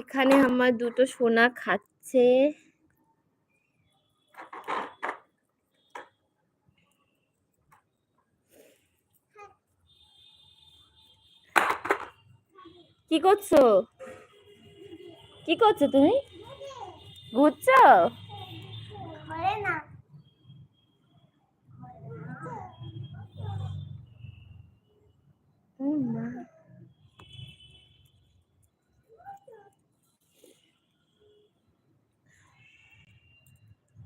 এখানে আমার দুটো সোনা খাচ্ছে। কি করছ? কি করছ তুমি? ঘুরছো ঘরে না উম, মা।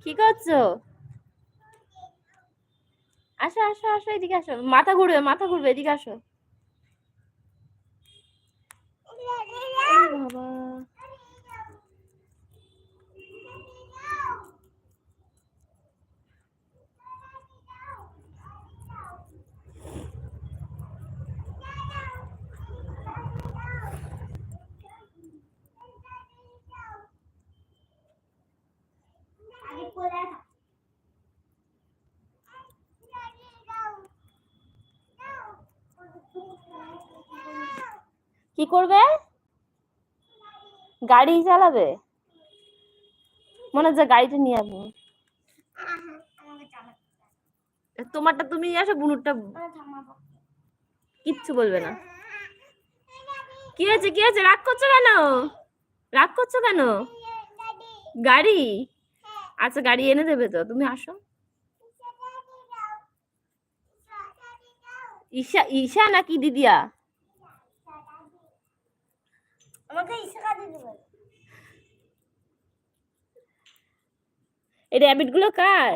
কি করছ? আসো আসো আসো এদিকে আসো। মাথা ঘুরবে মাথা ঘুরবে এদিকে আসো ও বাবা আগে কোলে থাক। কি করবে? গাড়ি চালাবে? মনে হচ্ছে গাড়িটা নিয়ে আসব। তোমারটা তুমি নিয়ে আসো, বুনুরটা কিচ্ছু বলবে না। কি হয়েছে কি হয়েছে? রাগ করছ কেন? রাগ করছ কেন? গাড়ি? আচ্ছা গাড়ি এনে দেবে তো, তুমি আসো। ঈশা ঈশা নাকি দিদিয়া? এই র্যাবিটগুলো কার?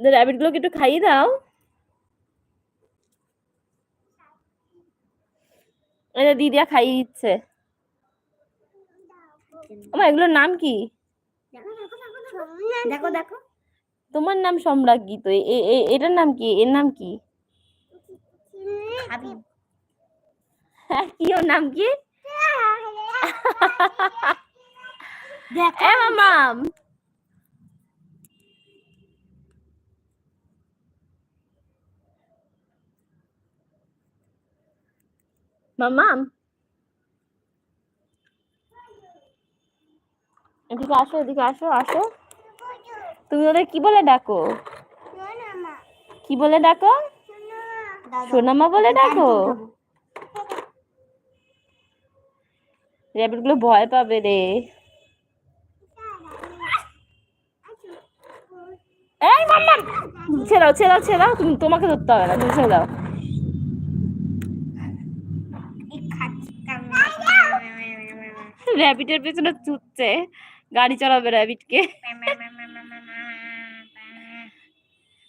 র্যাবিট গুলোকে একটু খাইয়ে দাও। এটা দিদিয়া খাইয়ে দিচ্ছে। আমার এগুলোর নাম কি? দেখো দেখো। তোমার নাম সম্রাজ্ঞী তো এটার নাম কি? এর নাম কি? কি ওর নাম কি? মামাম মামাম এদিকে আসো এদিকে আসো আসো। তুমি ওদের কি বলে ডাকো? কি বলে ডাকো? সোনামা। বলে ডাকো? র্যাবিটগুলো ভয় পাবে রে। ছেড়াও ছেড়াও ছেড়াও, তুমি তোমাকে ধরতে হবে না, তুমি ছেড়ে দাও। র্যাবিটের পেছনে ছুটছে, গাড়ি চালাবে র্যাবিটকে।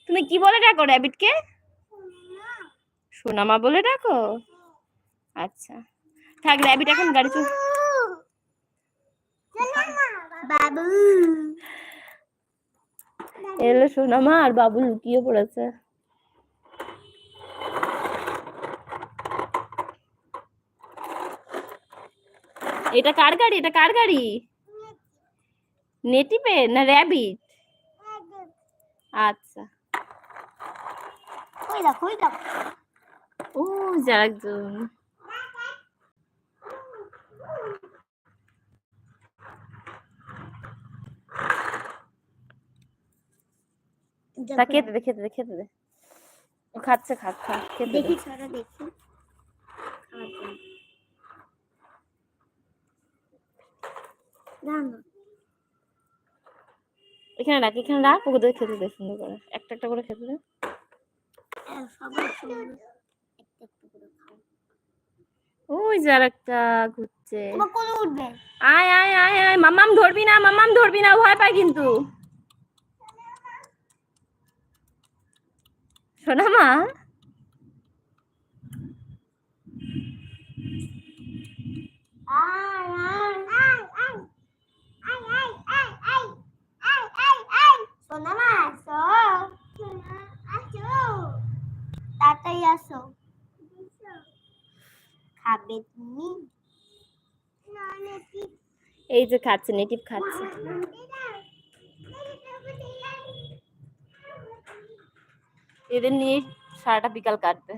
তুমি কি বলে ডাকো র্যাবিটকে? সোনামা বলে ডাকো? আচ্ছা। থাক, র্যাবিট এখন গাড়ি চল বাবু। এলো সোনামা আর বাবু লুকিয়ে পড়েছে। এটা কার গাড়ি? এটা কার গাড়ি? নেটিভে না র্যাবিট? আচ্ছা। ওই দেখো ওই দেখো। ও যার একজন তা খেতে দে খেতে দে খেতে দে। খাচ্ছে খা খা খেতে দেখি দেখি। এখানে রাখ এখানে রাখ ওকে দিয়ে খেতে দে সুন্দর করে। একটা একটা করে খেতে দে। খাও। ওই যার একটা ঘুরছে। আয় আয় আয় আয় মামাম ধরবি না মামাম ধরবি না ভয় পায় কিন্তু। সোনা মা খাবে তুমি? এই যে খাচ্ছে নেটিভ খাচ্ছে। এদের নিয়ে সারাটা বিকাল কাটবে।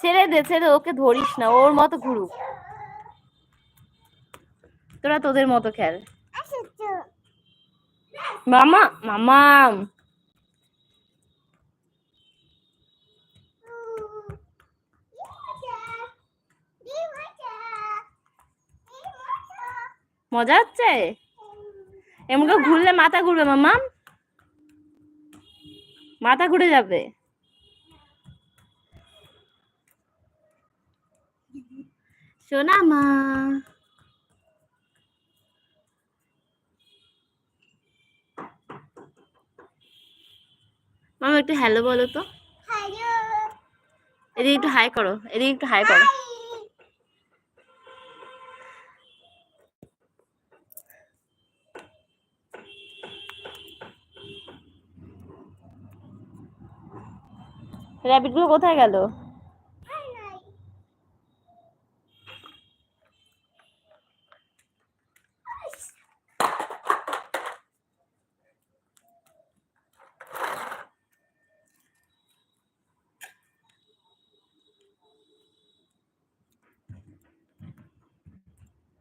ছেড়ে দে, ছেড়ে ওকে ধরিস না, ওর মতো ঘুরুক। তোরা তোদের মতো খেল। আসুচু মামা। মজা হচ্ছে? এমন করে ঘুরলে মাথা ঘুরবে মামা মাথা ঘুরে যাবে। সোনা মা। মামা একটু হ্যালো বলো তো। এদিকে একটু হাই করো এদিকে একটু হাই করো। র্যাবিটগুলো কোথায় গেল?